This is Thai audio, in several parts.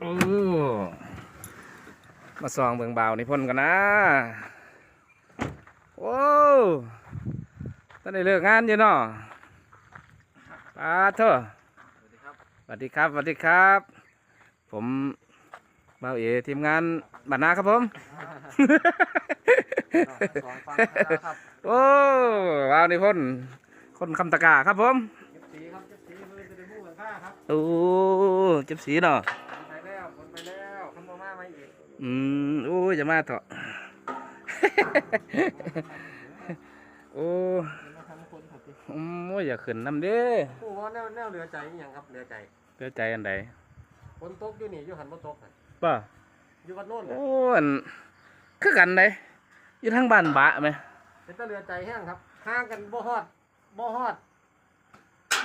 โอ้มาส่องเบิ่งเบาวนี่พ่นกันนะ โอ้ตอนนี้เลิกงานอยู่เนาะปาเถอะสวัสดีครับสวัสดีครับ ผมเบาวเอทีมงานบันนาครับผมสอนฟังนะครับโอ้เบาวนี่พ่นคนคำตะกาครับผม เจ็บสีครับ เจ็บสีมือจะได้มู่กันค่าครับ โอ้ เจ็บสีเนาะ อีกอืมโอ้ยจะมาเถอะโอ้มาทำคนครับพี่อืมโอ้ยอย่าขึ้นน้ำเด้โอ้ว่าแนวแนวเรือใจอหย่างครับเรือใจเสียใจอันใดคนตกอยู่นี่อยู่หันบ่ตกน่ะป่ะอยู่วัดโน่นน่ะโอ้อันคือกันไดอยู่ทางบ้านบะไหมเป็นตะเรือใจแห้งครับห่างกันบ่ฮอดบ่ฮอด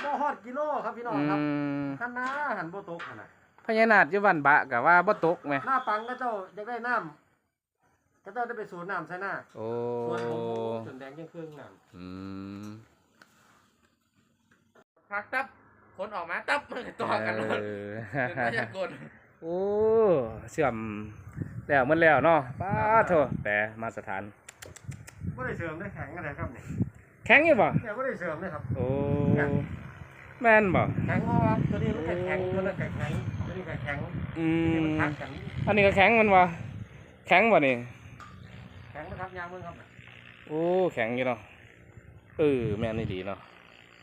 บ่ฮอดกิโลครับพี่น้องอืครับมคันนาหันบ่ตกหั่นน่ะ พญานาคอยู่บ้านบะกะว่าบ่ตกไหมหน้าปังก็เจ้าอยากได้น้ำก็เจ้าได้ไปสูบน้ำใส่หน้าโอ้ส่วนผมจนแดงยังเครื่องน้ำอืมพักตับคนออกมาตับมันต่อกันหมดเออเป็นพยากลโอ้เสื่อมแล้วหมันแล้วเนาะป้าโทแต่มาสถานบ่ได้เสริมได้แข็งอะไรครับนี่แข็งอยู่บ่เนี่ยบ่ได้เสริมเลยครับ โอ้แม่นบ่แข็งเพราะว่าตัวนี้มันแข็งแข็งตัวนั้นแข็ง แข็งตัวนี้แข็งแข็งอืตัวนี้มันมทักกันอันนี้ก็แข็งมันบ่แข็งบ่นี่แข็งนะครับยางมึงครับโอ้แข็งอยู่เนาะเออแม่นนี่ดีเนาะ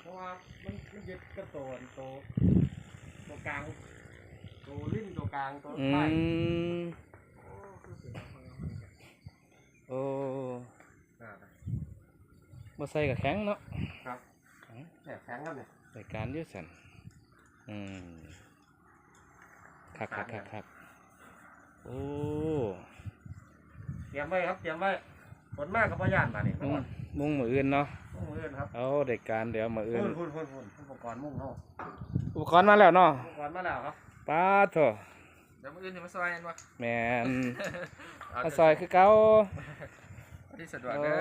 เพราะว่ามันมันยึดกับตัวตัวตัวกลางตัวลิ้นตัวกลางตัวอืใต้มโอ้อ่าบ่ใส่ก็แข็งเนาะครับเนี่ยแข็งครับเนี่ย รายการอยืดสันอืม คักคักคักคักโอ้เตรียมไว้ครับเตรียมไว้ผลมากกับพ่อยานมาเนี่ยมุ่งมุ่งมืออื่นเนาะมุ่งมืออื่นครับเอารายการเดี๋ยวมืออื่นหุ่นหุ่นหุ่นหุ่นอุปกรณ์มุ่งเนาะอุปกรณ์มาแล้วเนาะอุปกรณ์มาแล้วครับป้าโถเดี๋ยวมืออื่นจะมาซอยกันวะแมนมาซอยคือเก่าที่สะดวกเด้อ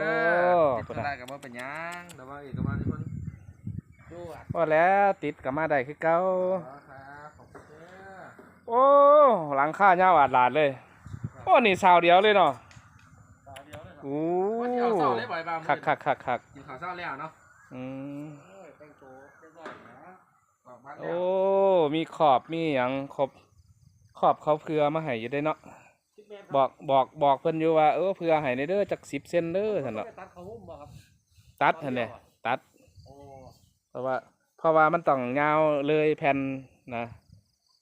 โอ้ติดธุระกับว่าเป็นหยังแต่ว่าอีกกับว่าที่คนดูอะพอแล้วติดกับมาได้คือเก่า ครับขอบคุณเด้อ โอ้หลังค่าเงาวอาดหลาดเลย โอ้นี่สาวเดียวเลยเนาะตาเดียวเลยครับโอ้วันที่เอาเศร้าเลยบ่อยบ้างคักคักคักคักกินข้าวเศร้าแล้วเนาะอืมโอ้ยแต่งตัวเรียบร้อยนะออกบ้านแล้โอ้วมีขอบมีหยังครบขอบเขาเพื่อมาให้อยู่ได้เนาะสิบเมตรบอกบอกบอกเพิ่นอยู่ว่าเออเพื่อให้ในเด้อจักสิบเซนเด้อท่านเนาะเนาะตัดเขาหุ้มบ่ครับตัดท่านเนี่ยตัดโอ้เพราะว่าเพราะว่ามันต้องยาวเลยแผ่นนะเพ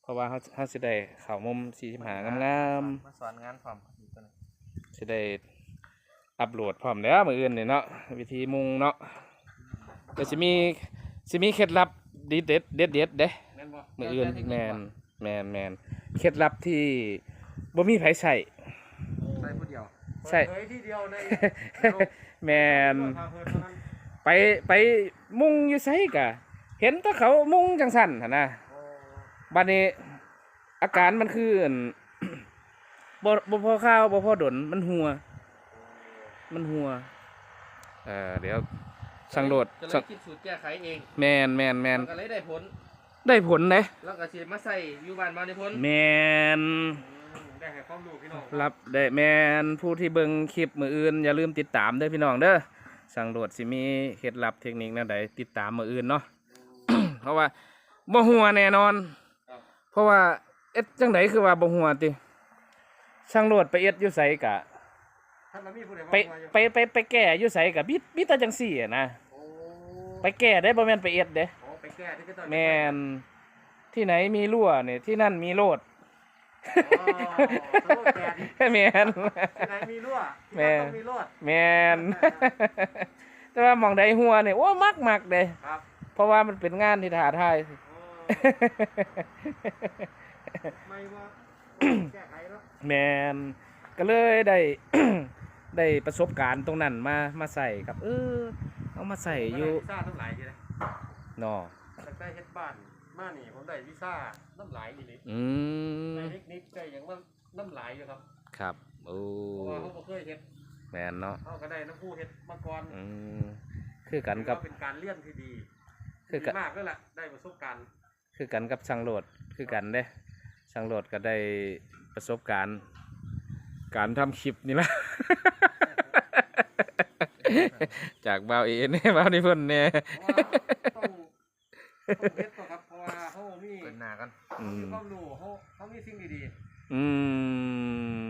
ราะว่าเขาเขาสิได้เข้ามุมสี่สิบหางามมาสอนงานพร้อมอีกตัวหนึงๆสิได้อัปโหลดพร้อมแล้วมืออื่นเนี่ยเนาะวิธีมุงเนาะเดี๋ยวสิมีสิมีเคล็ดลับดีเด็ดเด็ดเด็ดเด้แม่นบ่มืออื่นแมนแมนแมนเคล็ดลับที่บ่มีไผใส่ ใส่ผู้เดียวใช่ เปิดเผยที่เดียวในแมนพาเพิ่นเท่านั้นไปไปมุงอยู่ไสกะ เห็นแต่เขามุงจังสั่นหั่นนะโอ้ บัดนี้อาการมันคืออั่น บ่บ่พอข้าวบ่พอดนมันหัว มันหัว เออเดี๋ยว สั่งโหลดก็เลสั่งยคิดสูตรแก้ไขเองแมนแมนแมนก็เลยได้ผล ได้ผลเด้แล้วก็สิมาใส่อยู่บ้านมาได้ผลแมนอืมได้ให้ความรู้พี่น้องรับได้แมนผู้ที่เบิ่งคลิปมืออื่น อย่าลืมติดตามเด้อพี่น้องเด้อสั่งโหลดสิมีเคล็ดลับเทคนิคแนวใดติดตามมืออื่นเนาะ เพราะว่าบ่หัวแน่นอนเพ ราะว่าเอ็ดจังไดคือว่าบ่หัวติช่างโหลดไปเอ็ดอยู่ไสกะท่านมันมีผู้ใดไปว่าอยู่ไปไปไปแก้อยู่ไสกะบิดบิดแต่จังซี่อะนะโอ้ไปแก้ได้บ่แม่นไปเอ็ดเด้ โอ้ไปแก้ที่ก็ต้องแม่นที่ไหนมีรั่วเนี่ยที่นั่นมีโลดอ๋อสโลแกนแม่นที่ไหนมีรั่วที่แม่นั่นต้องมีรวดแม่นแต่ว่าหมองใดหัวเนี่ยโอ้มักมักเด้ครับ เพราะว่ามันเป็นงานที่ท้าทายโอ้ ไม่ว่าแก้ไขแล้วแมนก็เลยได้ ได้ประสบการณ์ตรงนั้นมามาใส่กับ เออเอามาใส่อยู่วีซ่าน้ำไหลทีเลยเนอตั้งแต่เฮ็ดบ้านมานี่ผมได้วีซ่าน้ำไหลอีนี่อืมในนิกนิกก็ยังว่าน้ำไหลอยู่ครับ ครับโอ้เพราะว่าเขาบ่เคยเฮ็ดแมนเนาะเขาก็ได้น้ำผู้เฮ็ดมาก่อนอืมคือกันกับถือว่าเป็นการเลี่ยนที่ดีคือดีกันมากเลยล่ะได้ประสบการณ์ คือกันกับช่างโหลดคือกันเด้ช่างช่างโหลดก็ได้ประสบการณ์ การทำคลิปนี่แหละ จากเบาเอเนี่ยเบานิพนธ์เนี่ยเพราะว่าต้องต้องเฮ็ดต่อครับเพราะว่าเขามีเปิดหน้ากันอืมีมความรู้เขาเขามีสิ่งดีอื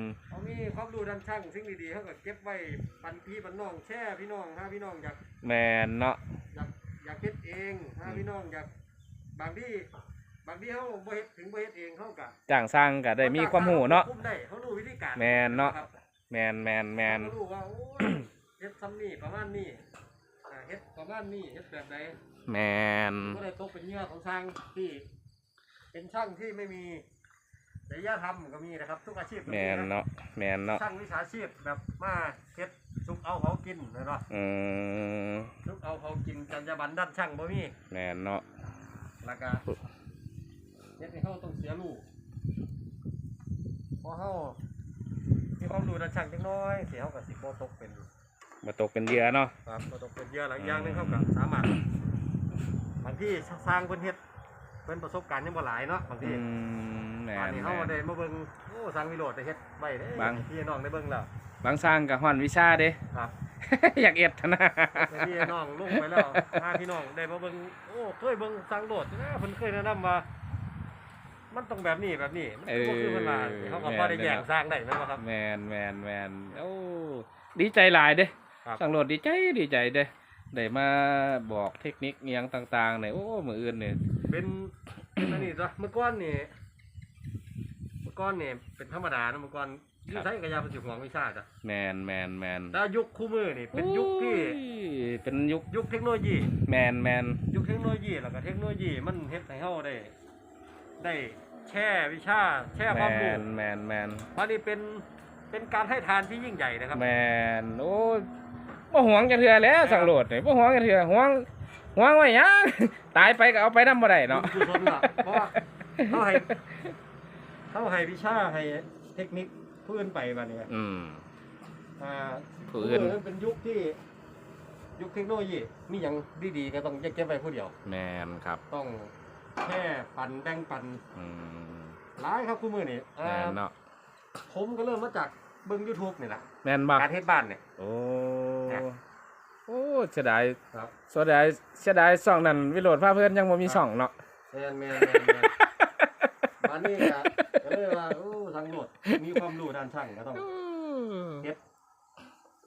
มๆเขามีความรู้ด้านช่างสิ่งดีๆเขาก็เก็บไว้ปันพี่ปันน้องแช่พี่น้องถ้าพี่น้องอยากแมนเนาะอยากอยากเฮ็ดเองถ้าพี่น้องอยาก บางที่บางที่เขาบ่เฮ็ดถึงบ่เฮ็ดเองเขาก็จ้างสร้างก็ได้มีความหูเนาะ คุมได้เขารู้วิธีการแม่นเนาะ ครับแมนแมนแมนเขารู้ว่าโอ้ยเฮ็ดซ้ำนี่ประมาณนี้อ่าเฮ็ดประมาณนี้เฮ็ดแบบใดแมนก็เลยตกเป็นเหยื่อของช่างที่ เป็นช่างที่ไม่มีจริยธรรมก็มีนะครับ ทุกอาชีพแมนเนาะแมนเนาะช่างวิชาชีพแบบมาเฮ็ดสุกเอาเผากินเลยเนาะอืมสุกเอาเผากินจรรยาบรรณด้านช่างบ่มีแมนเนาะ แล้วก็เฮ็ดให้เขาต้องเสียลูกเพราะเขามีความรู้ด้านช่างจังน้อยสิเขาก็สิบ่ตกเป็นมาตกเป็นเหยื่อเนาะ ครับบ่ตกเป็นเหยื่อหลายอย่างหนึงเขาก็สามารถบางที่สร้างเพิ่นเฮ็ดเพิ่นประสบการณ์ยังบ่หลายเนาะบางอืที มแมตอนนนี้แมเขามานได้มาเบิ่งโอ้สร้างวิโรจน์ได้เฮ็ดไว้เด้บาง พี่น้องได้เบิ่งแล้วบางสร้างกับฮอนวิชาเด้ครับ อยากเอ็ดนะให้พี่น้องลงไปแล้วถ้าพี่น้องได้มาเบิ่งโอ้เคยเบิ่งสร้างโดดนะเพิ่นเคยแนะนำว่า มันต้องแบบนี้แบบนี้มันบ่คือเพิ่นว่าเขาก็พอได้แยกสร้างได้แม่นบ่ครับ แมนแมนแมนโอ้ดีใจหลายเด้ครับ สังโหลดดีใจดีใจเด้ได้มาบอกเทคนิคเนียงต่างๆเนี่ยโอ้มืออื่นเนี่ยเป็นเป็น อันนี้จ้ะเมื่อก่อนนี่เมื่อก่อนนี่เป็นธรรมดานะเมื่อก่อน อยูไสก็ยาเพิ่นสิห่วงวิชาจ้ะแมนแมนแมนแต่ยุคคู่มือนี่เป็นยุคที่โอ้ยเป็นยุคยุคเทคโนโลยี แมนแมนยุคเทคโนโลยีแล้วก็เทคโนโลยีมันเฮ็ดให้เฮาได้ ได้แช่วิชา แช่แมความรู้นแมนแมนเพราะนี่เป็นเป็นการให้ทานที่ยิ่งใหญ่นะครับ แมนโอ้ยบ่หวงจะเถื่อแล้วสังโหลดเนี่ยบ่หวงจะเถื่อหวงหวงไว้หยัง ตายไปก็เอาไปนำบ่ได้เนาะ บุญกุศลล่ะเพราะว่าเขาให้เขาให้วิชาให้เทคนิค ผู้อื่นไปบัดนี้อืม อ่าผู้อื่นผู้เป็นยุคที่ยุคเทคโนโลยีมีหยังดีๆก็ต้องเก็บไว้ผู้เดียว แมนครับ ต้องแค่ปันแบ่งปันอืมหลายครับคู่มือนี่แมนเนาะผมก็เริ่มมาจากเบิ่ง YouTube นี่แหละแมนบ่การเฮ็ดบ้านเนี่ย โอ้เนี่ยโอ้เสียดายครับเสียดายเสียดายช่องนั้นวิโรดพาเพื่อนยังบ่มีช่องเนาะ แมนแมนแมนแมนบ้านนี้ก็ก็เลยว่าโอ้ ทางโหลดมีความรู้ด้านช่างก็ต้องเฮ็ด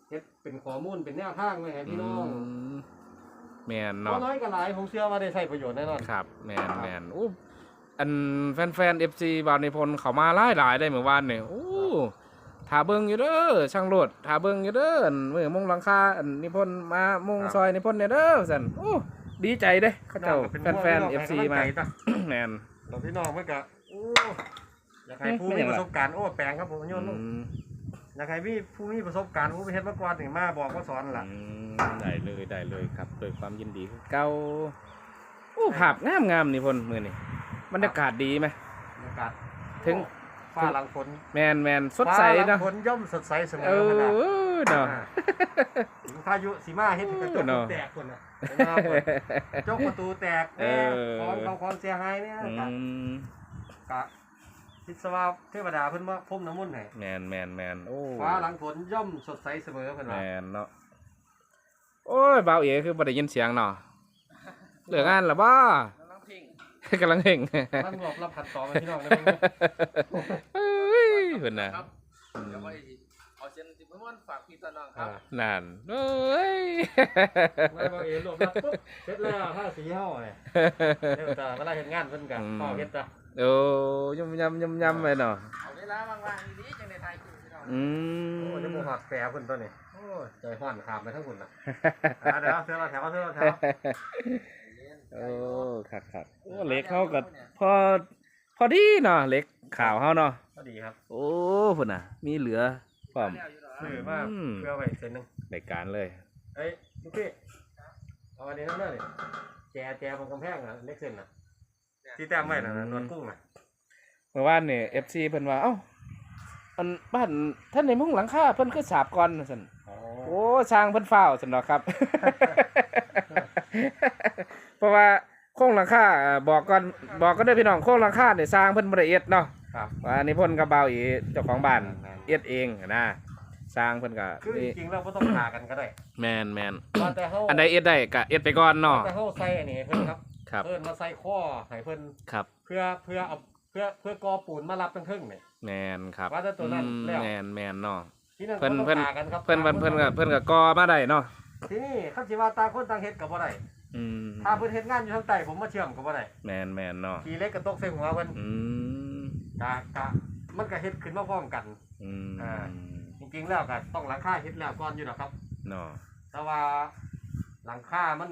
เฮ็ดเป็นข้อมูลเป็นแนวทางไว้ให้พี่น้องมแมนบ่เนาะน้อยก็หลายผมเชื่อว่าได้ใช้ประโยชน์แน่นอน ครับ แมนแมนโอ้อันแฟนๆ FC บาวนิพนธ์เขามาหลายหลายๆได้เมื่อวานเนี่ยโอ้ถ้าเบิ่งอยู่เด้อช่างโลดถ้าเบิ่งอยู่เด้ออันมื้อมุงหลังคาอันนิพนธ์มามุงซอยนิพนธ์เนี่ยเด้อซั่นโอ้ดีใจเด้เขาเจ้าแฟนๆ FC มา แมนเราพี่น้องเพิ่นก็โอ้ อยากให้ผู้ไม่มีอย่างปไรระสบการณ์โอ้แปลงครับผมโยนลูกอืมอยากให้มีผู้มีประสบการณ์ผู้ไปเฮ็ดมาก่อนนี่มาบอกมาสอนล่ะ อืมได้เลยได้เลยครับโดวยความยินดีคือเก่าโอ้ภาพงามงามๆนี่พนมือนี่บรรยากาศดีไหมบรรยากาศถึง ฟ้าหลังฝนแมนแมนสดใสฟ้าหลัเนาะงฝนย่อมสดใสเสมเออขนาดอเนาะอ่าถึงพายุสีมาเฮ็ดให้กระจกเนาะแตกคนน่ะเห็นไหมครับผมกระจกประตูแตกเอแน่อ ของเขาความเสียหายเนี่ยอืกะม กะ คิดซะว่าเทวดาเพิ่นมาพ่มน้ำมนต์ให้แมนแมนแมนโอ้ฟ้าหลังฝนย่อมสดใสเสมอเพิ่นแมว่า นเนาะโอ้ยเบาเอ๋คือบ่ได้ยินเสียงเนาะเหลืองานหรอบ่กำลังพิง กำลังเห่งมันรวบรับขัดต่อมาพี่น้องนะเอ้ยเพิ่นน่ะครับเดี๋ยวไปเอาเส้นติมมันฝากพี่ตาน้องคอ่ารับนั่นเอ้ยไม่ว่าเอ๋รวบรับปุ๊บเสร็จแล้วถ้าสีเฮาเนี่ยเดี๋ยวจะเวลาเฮ็ดงานเพิ่นก็อืมเข้าเฮ็ดจ้ะ โอ้ยำยำยำยำไปเนาะเอาเวลาว่างๆดีๆจังในไทยพี่น้องอืโอ้มยจะบ่หักแปรเพิ่นตัวนี้โอ้ยใจฮ้อนขามไปทั้งพุ่นน่ะอ่าเดี๋ยวเอาเสื้อมาแถวเอาเสื้อมาแถวโอ้ขัดขัดโอ้เล็กเขาก็พอพอดีเนาะเล็กข่าวเขาเนาะก็ดีครับโอ้พุ่นน่ะ มีเหลือพร้อม ซื้อมาอืม เพื่อไว้เส้นหนึงรายการเลย เอ้ยลูกพี่เอาอันนี้นั่นเลยแจแจบนกำแพงอะเล็กเส้นน่ะ ที่แต้มไว้น่ะนวลกุ้งน่ะเมื่อวานนี่เอฟซีเพิ่นว่าเอ้าอันบ้านท่านในมุ้งหลังคาเพิ่นคือสาบก่อนซั่นอ๋อโอ้สร้างเพิ่นฟ้าวซั่นเนาะครับ เพราะว่าโครงหลังคาเอ่อบอกก่อนบอกก็ได้อพี่น้องโครงหลังคาเนี่ยสร้างเพิ่นบ่ได้เอ็ดเนาะครับว่านิพนธ์กับเบาอีเจ้าของบ้านแม่นๆเอ็ดเองนะสร้างเพิ่นก็คือจริงๆเราก็ต้องหากันก็ได้แมนแมนว่าแต่เฮาอันใดเอ็ดได้ก็เอ็ดไปก่อนเนาะ แต่เฮาใส่อันนี้ให้เพิ่นครับ ครับเพิ่นมาใส่ข้อให้เพิ่นครับเพื่อเพื่อเอาเพื่อเพื่อกอปูนมารับทั้งครึ่งนี่แมนครับว่าแต่ตัวนั้นอืมแล้วแมนแมนเนาะที่นั่นเพิ่นก็ต้องเพิ่นหากันครับเพิ่นเพิ่นเพิ่นก็เพิ่นก็ก่อมาได้เนาะที่นี่คันสิว่าต่างคนต่างเฮ็ดก็บ่ได้อืมถ้าเพิ่นเฮ็ดงานอยู่ทางใต้ผมมาเชื่อมก็บ่ได้แมนแมนเนาะทีเล็กก็ตกใส่หัวเพิ่นอืมกะกะมันก็เฮ็ดขึ้นมาพร้อมกัน อืมอ่า จริงๆแล้วก็ต้องหลังคาเฮ็ดแล้วก่อนอยู่นะครับ เนาะแต่ว่าหลังคามัน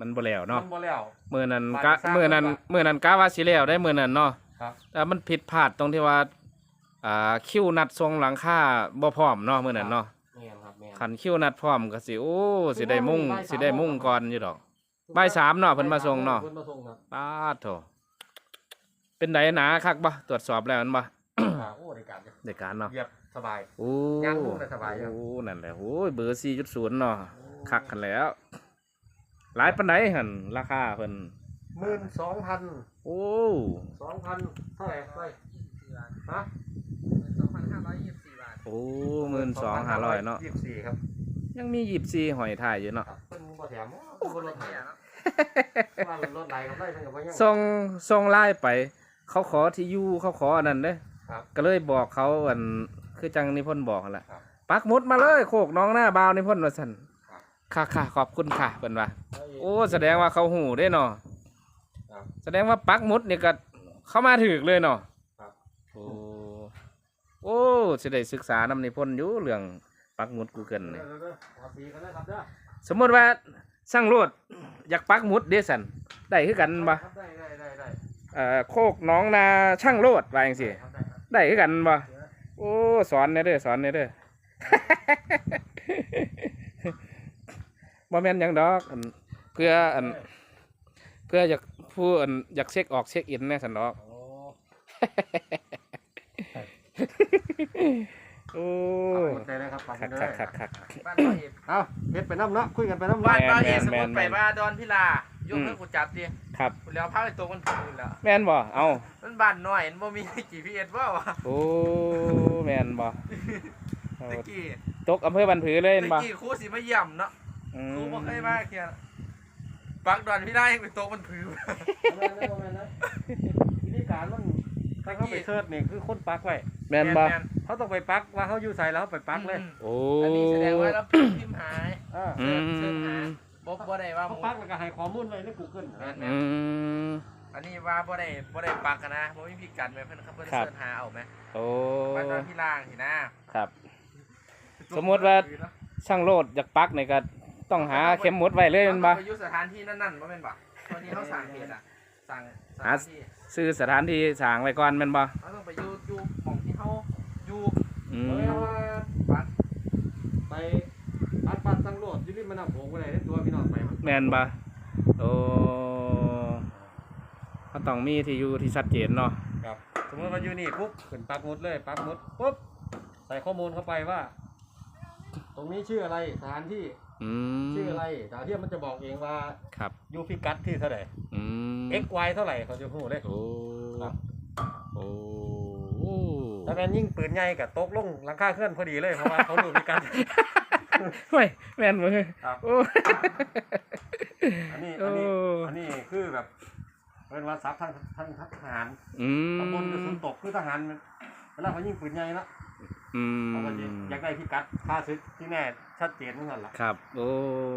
มันบ่แล้วเนาะมันบ่แล้ว มื้อนั้นบ้านกะสร้างมื้อนั้นก่อนมื้อนั้นกะว่าสิแล้วได้มื้อนั้นเนาะครับ แต่มันผิดพลาดตรงที่ว่าอ่าคิวนัดทรงหลังคาบ่พร้อมเนาะมื้อนั้นเนาะแม่นครับแม่น คันคิวนัดพร้อมก็สิโอ้สิได้มุ่งบ่ายสาม สิได้มุ่งก่อนอยู่ดอก บ่ายสามเนาะเพิ่นมาส่งเนาะเพิ่นมาส่งครับปาดโถเป็นไดหนาคักบ่ตรวจสอบแล้วมันบ่อ่าโอ้ได้การอยู่ในการเนาะเหยียบสบาย โอ้ย่างมุ่งได้สบายอยู่ โอ้นั่นแหละโอ้ยเบอร์4.0เนาะ คักกันแล้ว หลายปานใดหั่นราคาเพิ่นหมื่นสองพันโอ้สองพันเท่าไหร่เท่าไหร่ฮะสองพันห้าร้อยยี่สิบสี่บาทโอ้12,500เนาะยี่สิบสี่ครับ ยังมี24หอยถ่ายอยู่เนาะครับเพิ่นบ่แถมเพิ่นบ่ลดให้เนี่ยเนาะว่ารถไหลก็ได้เพิ่นก็บ่ยังส่งส่งไลน์ไป เขาขอที่อยู่เขาขออันนั้นเด้ครับก็เลยบอกเขาอันคือจังนิพนธ์บอกนั่นแหละครับปักหมุดมาเลยโคกน้องหน้าบาวนิพนธ์ว่าซั่น ครับค่ะค่ะขอบคุณค่ะเพิ่นว่าโอ้แสดงว่าเขาหูได้เนาะครับ แสดงว่าปักหมุดนี่ก็เข้ามาถึกเลยเนาะครับ โอ้โอ้สิได้ศึกษานำนิพนธ์อยู่เรื่องปักหมุด Google นี่เด้อๆๆเอาสีกันเลยครับเด้อสมมติว่าสร้างโลดอยากปักหมุดเด้ซั่นได้คือกันบ่ครับได้ได้ได้ได้เอ่อโคกน้องนาช่างโลดว่าจังซี่ครับได้ครับได้คือกันบ่โอ้สอนแหน่เด้อสอนแหน่เด้อ บ่แม่นหยังดอกอันเพื่ออันเพื่ออยากผู้อันอยากเช็คออกเช็คอินแน่สันดอก โอ้โอ้ปักหมุดได้เลยครับปักหคัมุกดได้คักคักคัก บ้านร้อยเอ็ดเอาเฮ็ดไปน้ำเนาะคุยกันไปน้ำบ้านเนาะร้อยเอ็ดแม่นสมมติแม่ไปนบ้านดอนพิลายกอืมให้กูจับดิครับ กูแล้วพาไปตัวมันถูกแล้ว แม่นบ่เอามันบ้านน้อยมันบ่มี GPS ว่าวะโอ้แม่นบ่เอาตะกี้ตกอำเภอบันผือเลยเห็นตะบ่ กี้ครูสิมาเยี่ยมเนาะอื ครูมบ่เคยมาเคียปักดอนพิลายังเป็นโต๊ะมันผือแม่นนะแม่นนะวิธีการมันถ้าเขาไปเชิดนี่คือคนปักไว้แมนบ่เขาต้องไปปักว่าเขาอยู่ใส่แล้วเขาไปปักเลยโอ้อันนี้แสดงว่าเราพิมพ์หายอ่าอืมบ่บ่ได้ว่าเขาปักแล้วก็ให้ข้อมูลไว้ใน Google แม่นอันนี้ว่าบ่ได้บ่ได้ปักนะบ่มีพิกัดแม่เพิ่นเพิ่นครับเสิร์ชหาเอาแม่โอ้บ้านดอนพิลาสินะครับ สมมติว่าช่างโลดอยากปักในี่ก็ ต้องหาเข็มหมุดไว้เลยแม่นบ่ ไปอยู่สถานที่นั่นๆบ่แม่นบ่ตอนนี้เขาสั่งเหตุอะสั่งสหาถานที่ซื้อสถานที่สร้างไว้ก่อนแม่นบ่เขาต้องไปอยู่อยู่หม่องที่เขาอยู่อืเอมอว่าปักไปอัดปัดสังโลดอยู่ริมแม่น้ำโขงไปไหนได้ตัวพี่น้องไปมั้ยแม่นบ่โอ้เขาต้องมีที่อยู่ที่ชัดเจนเนาะ ครับสมมติว่าอยู่นี่ปุ๊บขึ้นปักหมุดเลยปักหมุดปุ๊บใส่ข้อมูลเข้าไปว่า ตรงนี้ชื่ออะไรสถานที่ อืมชื่ออะไรดาวเทียมมันจะบอกเองว่าครับอยู่พิกัดที่เท่าไหร่ อืม x y เท่าไหร่เขาจะพูดเลย โอ้ครับ โอ้ถ้าแม่นยิ่งปืนใหญ่กับตกลงหลังคาเคลื่อนพอดีเลยเพราะว่าเขารู้พิกัด ไม่แม่นบ่ครับ โอ้อันนี้โอ้อันนี้อันนี้คือแบบเป็นว่าซับทางทางทหารอืมตำบลกระสุนตกคือทหารเวลาเขายิงปืนใหญ่ละ อืมเขาก็จะอยากได้พิกัดค่าซึกที่แน่ชัดเจนเหมือนกันล่ะครับ โอ้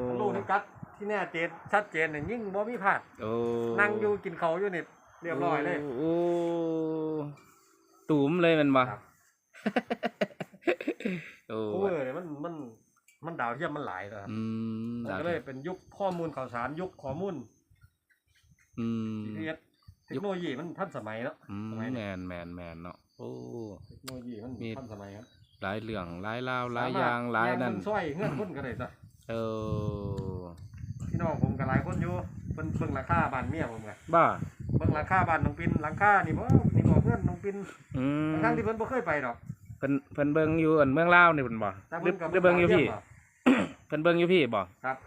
เขารู้พิกัดที่แน่เจนชัดเจนเนี่ยยิ่งบ่มีพลาดโอ้นั่งอยู่กินเขาวอยู่นี่เรียบร้อยเลย โอ้ตูมเลยแมันบ่ครับ โอ้โอ้ยมันมันมันดาวเทียมมันหลายนะครับอืมมันก็เลยเป็นยุคข้อมูลข่าวสารยุคข้อมูล อืมที่เทคโนโลยีมันทันสมัยเนาะ อืมสมัยแมนี้นแมนแมนเนาะ โอ้เทคโนโลยีมันมีทันสมัยครับหลายเรื่องหลายราวหลายอย่างหลายนั่นงซอยเงื่อนคนก็ได้จ้ะเออพี่น้องผมก็หลายคนอยู่เพิ่นเบิ่งราคาบ้านเมียผมไงบ้าเบิ่งราคาบ้านน้องปินหลังคานี่บ่นี่บ่เพื่อนน้องปินอืมทั้งๆที่เพิ่นบ่เคยไปดอกเพิ่นเพิ่นเบิ่งอยู่อันเมืองลาวนี่เพิ่นบ่แต่หรือเพิ่นก็หรือเบิ่งอยู่พี่บ่เพิ่นเบิ่งอยู่พี่บ่ครับ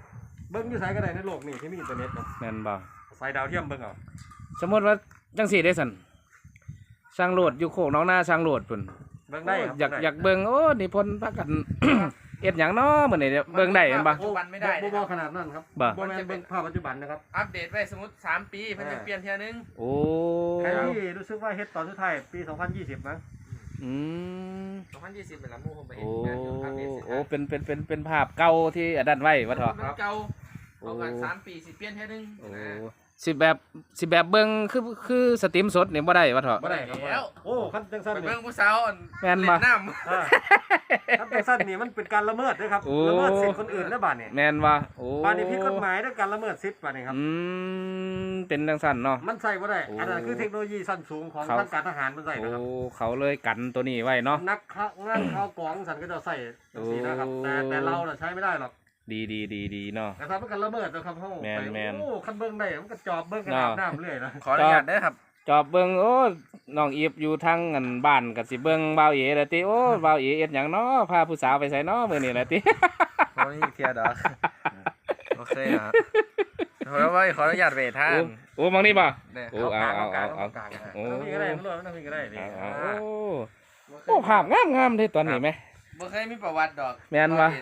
เบิ่งอยู่ไสก็ได้ในโลกนี่ที่มีอินเทอร์เน็ตครับแม่นบ่ใส่ดาวเทียมเบิ่งเอาสมมุติว่าจังสี่ได้สั่น ช่างโหลดอยู่โคกน้องหน้าช่างโหลดพุ่นเบิ่งได้ครับอยากอยากเบิ่งโอ้นิพนธ์พากัน เอ็ดหยังเนาะมื้อนี้เนี่ยเบิ่งได้เห็นปะปัจจุบันไม่ได้บ่นะบ่ครับขนาดนั้นครับบ่บ่ แม่นเบิ่งภาพปัจจุบันนะครับ อัปเดตไว้สมมติสามปีเพิ่นจะเปลี่ยนเทียนึงโอ้แค่ที่รู้สึกว่าเฮ็ดตอนสุดท้ายปี 2020มั้งอืม2020เป็นละหมู่ผมไปเห็โอ้นงานอยู่อัปเดตสิโอ้เป็นเป็นเป็นเป็นภาพเก่าที่อันนั้นไว้ว่าเถอะมันเก่าโอ้เอากันสามปีสิเปลี่ยนเทียนึงโอ้ สิแบบสิแบบเบิ่งคือคือสตรีมสดนี่บ่ได้ว่าเถอะ บ่ได้ครับบ่ได้โอ้คันจังซั่นไปนี่เบิ่งผู้สาวอันแม่นเล่บ่นน้ำอ่าคันจังซั่นนี่มันเป็นการละเมิดเด้อครับโอ้ ละเมิดสิทธิ์คนอื่นนะบาดนี้แม่นว่าโอ้บาดนี้ผิดกฎหมายเด้อการละเมิดสิทธิ์บาดนี้ครับ อืมเป็นจังซั่นเนาะ มันใส่บ่ได้ โอ้อันนั้นคือเทคโนโลยีสั้นสูงของเขาทางการทหารมันใส่โอ้นะครับเขาเลยกันตัวนี้ไว้เนาะ นักข่าวงานข่าวกรองสันก็จะใส่จังซี่นะครับ แต่โอ้ แต่เราน่ะใช้ไม่ได้หรอก ดีดีดีดีเนาะแต่ถ้ามันกันละเมิดนะครับเฮาแม่นไปแม่น โอ้คันเบิ่งได้มันก็จอบเบิ่งกันเนาะอาบน้ำเรื่อยนะขออนุญาตเด้อครับ จอบเบิ่งโอ้น้องอีฟอยู่ทางอันบ้านก็สิเบิ่งบ่าวเอ๋ละติโอ้บ่าวเอ๋เอ็ดหยังเนาะพาผู้สาวไปไสเนาะมื้อนี้ละติขอนี่เทียดอกโอเคนะขอไว้ขออนุญาตเวทาโอ้นโอ้มองนี่บ่เนี่ย โอ้เอาเอาเอาเอาโอ้โอ้มีก็ได้มันรอมันมีก็ได้นี่เอาเอาอ่าโอ้โอ้ภาพงามงามๆเด้ตอนนี้แหม บ่เคยมีประวัติดอกแม่นวะ บ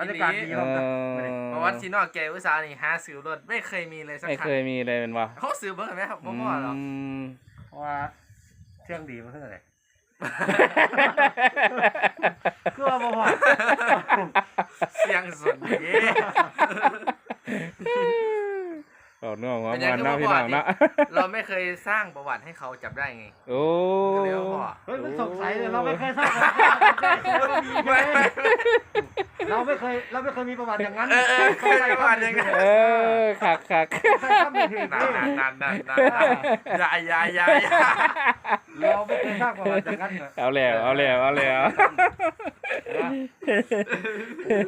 รรยากาศดีเอครับอประวัติที่นอกแกอุตสาหนี่หาซื้อรถไม่เคยมีเลยสักไม่ครั้เคงยมีเลยเป็นบ่เขาซื้อเบิ่งเห็นไหมครับบ่พอหรอก อืม เพราะว่าเที่ยงดีมันคืออะไรคือว่าบ่พอ เสียงสดเย้ เอาเนื้อหัวเป็นมัยังนไงเนาะพี่น้องเนาะเราไม่เคยสร้างประวัติให้เขาจับได้ไง โอ้ก็เลยว่าพ่อเฮ้ยมันสงสัยเลยเราไม่เคยทราบไม่ไม่เราไม่เคยเราไม่เคยมีประวัติอย่างนั้นเออเออเคยมีประวัติอย่างนั้นเออคักคักใช่ครับไม่ถึงนานนานนานนานนานอย่าอย่าอย่าอย่าเราไม่เคยสร้างประวัติอย่างนั้นนะเอาแล้วเอาแล้วเอาแล้ว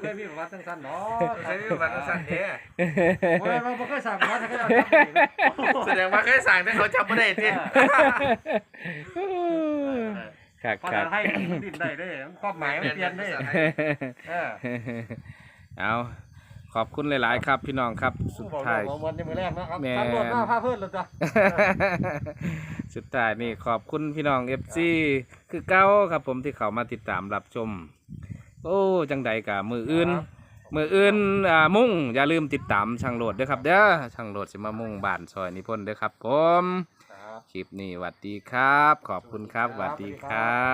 เคยมีประวัติสั้นๆเนาะเคยมีประวัติสั้นเด้โอ้ยเราไม่เคยสร้างประวัติให้เราจำได้นะแสดงว่าเคยสั่งแต่เขาจำไม่ได้ทีคักภาคัษากไทยมันดิ้นได้เด้ความหมายมันเปลี่ยนได้เออเอาขอบคุณหลาย ๆ ครับ พี่น้องครับ สุดท้าย บอกวันยังมือแรกนะครับแม่ ตำรวจมาพาเพื่อนเลยจ้ะ สุดท้ายนี่ขอบคุณพี่น้องเอฟซีคือเก้าครับผมที่เขามาติดตามรับชม โอ้จังใดกับมืออื่น มืออื่นอ่ามุ่งอย่าลืมติดตามช่างโหลดด้วยครับเด้อช่างโหลดสิมามุ่งบ้านซอยนิพนธ์เด้อครับผมคลิปนี้หวัดดีครับ ขอบคุณครับหวัดดีครั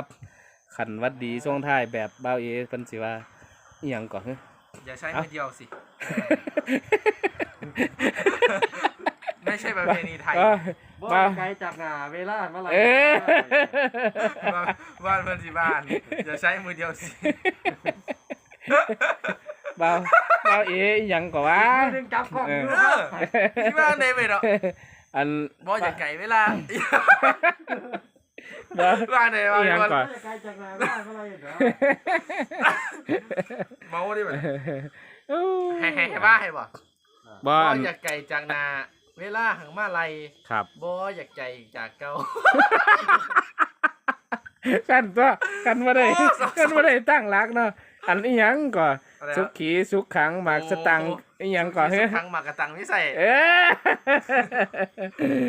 บขันหวัดดีช่วงท้ายแบบเบ้าเอเพิ่นสิว่าอหยังก่อนเฮ้ย อย่าใช้มือเดียวสิ ไม่ใช่ประเพณีไทย เอ้ย บ่มาไกลจากหน้าเวลาเมื่อไหร่เอ้ยบ้านบ้านเพื่อนที่บ้านอย่าใช้มือเดียวสิเบาเบาเอ๋อหยังก่อนวะดึงจับของอยู่เออที่บ้านในไปหรอกอันบ่อย่าไก่เวลาเนาะบ้านในบ้านอีหยังก่อนไกลจากหน้าเวลาเมื่อไหร่เด้อเมาดิแบบให้ให้ให้บ้าให้บ่บ่บ่อันอยากไก่จากนา เวลาหังมาไลยครับบ่อยากไก่จากเก่ากันตัวกันบ่ได้โอ้สงสัยกันบ่ได้ตั้งหลักเนาะอันอีหยังก่อนอะไรสุครับขีสุขขังหมากสตังค์อีหยังก่อนเฮ้ยทั้งหมากกระตังไม่ใส่เอ้ย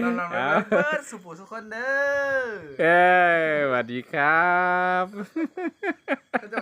ลำลำลำเบิดสุปุสุคนเด้อเอ้ยสวัสดีครับ